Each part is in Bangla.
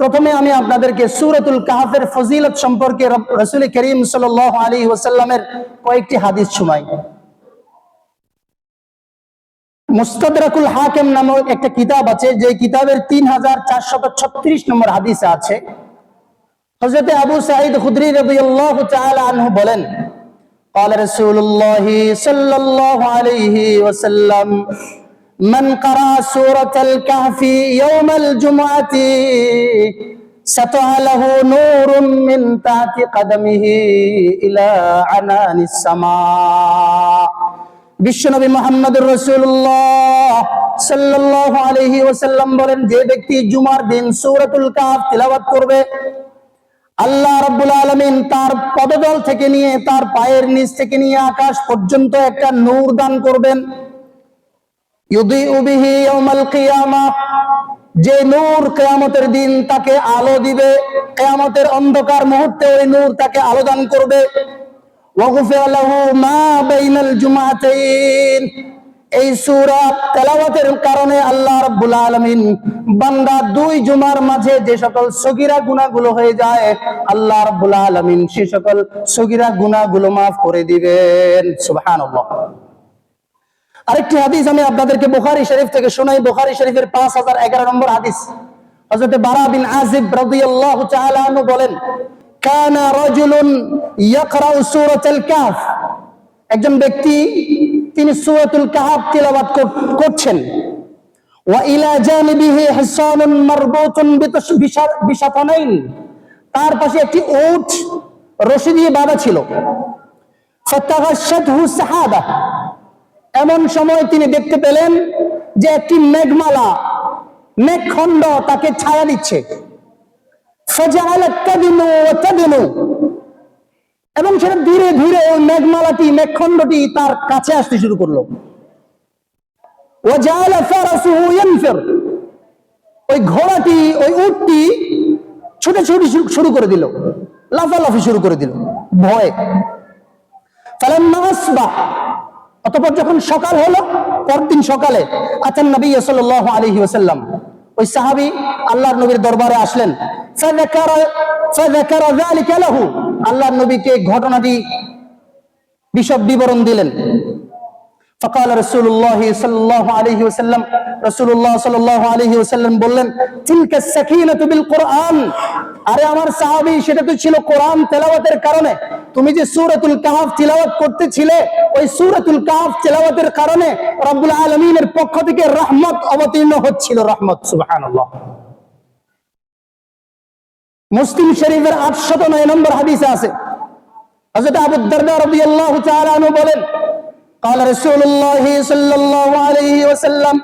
প্রথমে আমি আপনাদেরকে সুরতুল কাহাফের ফজিলত সম্পর্কে রসুল করিম সাল আলী ওসাল্লামের কয়েকটি হাদিস শুনাই মুস্তাদরাকুল হাকিম নামক একটা কিতাব আছে যে কিতাবের তিন হাজার চারশত ছত্রিশ নম্বর হাদিসে আছে হজরত আবু সাঈদ খুদরি রাদিয়াল্লাহু তাআলা আনহু বলেন قال رسول الله صلى الله عليه وسلم من قرأ سورة الكهف يوم الجمعة سطع له نور من تحت قدمه إلى عنان السماء বিশ্বনবী মোহাম্মদুর রসুল্লাহ সাল্লাল্লাহু আলাইহি ওয়াসাল্লাম বলেন যে ব্যক্তি জুমার দিন সূরাতুল কাহফ তিলাওয়াত করবে আল্লাহ রাব্বুল আলামিন তার পদতল থেকে নিয়ে তার পায়ের নিচ থেকে নিয়ে আকাশ পর্যন্ত একটা নূর দান করবেন যে নূর কিয়ামতের দিন তাকে আলো দিবে, কিয়ামতের অন্ধকার মুহূর্তে ওই নূর তাকে আলো দান করবে। এই সূরা তেলাওয়াতের কারণে আল্লাহ রাব্বুল আলামিন বান্দা দুই জুমার মাঝে যে সকল সগীরা গুনাহগুলো হয়ে যায়, আল্লাহ রাব্বুল আলামিন সে সকল সগীরা গুনাহগুলো maaf করে দিবেন। সুবহানাল্লাহ। আরেকটি হাদিস আমি আপনাদেরকে বুখারী শরীফ থেকে শোনাই। বুখারী শরীফের 5011 নম্বর হাদিস। হযরত বারা বিন আজিব তাআলা আনহু বলেন, কানা রাজুলুন ইয়াকরাউ সূরাতাল কাহফ। একজন ব্যক্তি, তিনি সূরাতুল কাহফ করছেন। ওয়া ইলা জানিবিহি হিসানুন মারবুতুন বিশাতানাইন। তার পাশে একটি উট রশি দিয়ে বাঁধা ছিল। ফাতাগাশাতহু সাহাবা। এমন সময় তিনি দেখতে পেলেন যে একটি মেঘমালা, মেঘখণ্ড তাকে ছায়া দিচ্ছে। এবং সেটা ধীরে ধীরে ওই মেঘমালাটি, মেঘখণ্ডটি তার কাছে আসতে শুরু করল। ওই ঘোড়াটি, ওই উটটি ছুটে ছুটে শুরু করে দিল। লাফালাফি শুরু করে দিল। ভয়। অতঃপর যখন সকাল হলো পরদিন সকালে আচান নবী সাল্লাল্লাহু আলাইহি ওয়াসাল্লাম ওই সাহাবী আল্লাহর নবীর দরবারে আসলেন ফাযাকারা ফাযাকারা যালিকা লাহু আল্লাহর নবীকে ঘটনাটি বিশদ বিবরণ দিলেন فقال رسول الله صلى الله عليه وسلم رسول الله صلى الله عليه وسلم বললেন تلك السكينة بالقرآن আরে আমার সাহাবী সেটা তো ছিল কোরআন তেলাওয়াতের কারণে তুমি যে সূরাতুল কাহফ তিলাওয়াত করতেছিলে ওই সূরাতুল কাহফ তেলাওয়াতের কারণে রব্বুল আলামিনের পক্ষ থেকে রহমত অবতীর্ণ হচ্ছিল রহমত সুবহানাল্লাহ মুসলিম শরীফের 809 নম্বর হাদিসে আছে হযরত আবু দারদা রাদিয়াল্লাহু তাআলা আনহু বলেন قال رسول الله صلى الله عليه وسلم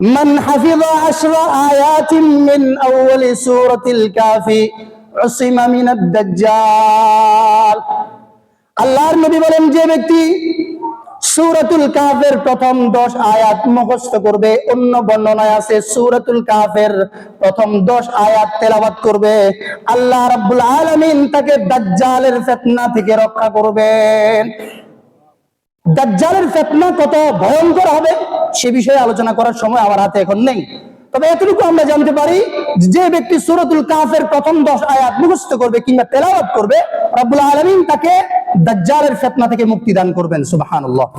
من حفظ عشر آيات من أول سورة الكافي عصم من الدجال আল্লাহর নবী বলেন যে ব্যক্তি সূরাতুল কাফের প্রথম 10 আয়াত মুখস্থ করবে, অন্য বর্ণনায় আছে সূরাতুল কাফের প্রথম 10 আয়াত তেলাওয়াত করবে। আল্লাহ রাব্বুল আলামিন তাকে দাজ্জালের ফিতনা থেকে রক্ষা করবেন। দাজ্জালের ফিতনা কত ভয়ঙ্কর হবে, সে বিষয়ে আলোচনা করার সময় আমার হাতে এখন নেই। তবে এতটুকু আমরা জানতে পারি যে ব্যক্তি সূরাতুল কাফের প্রথম 10 আয়াত মুখস্থ করবে কিংবা তেলাওয়াত করবে, রব্বুল আলামিন তাকে দাজ্জালের ফেতনা থেকে মুক্তি দান করবেন সুবহানাল্লাহ।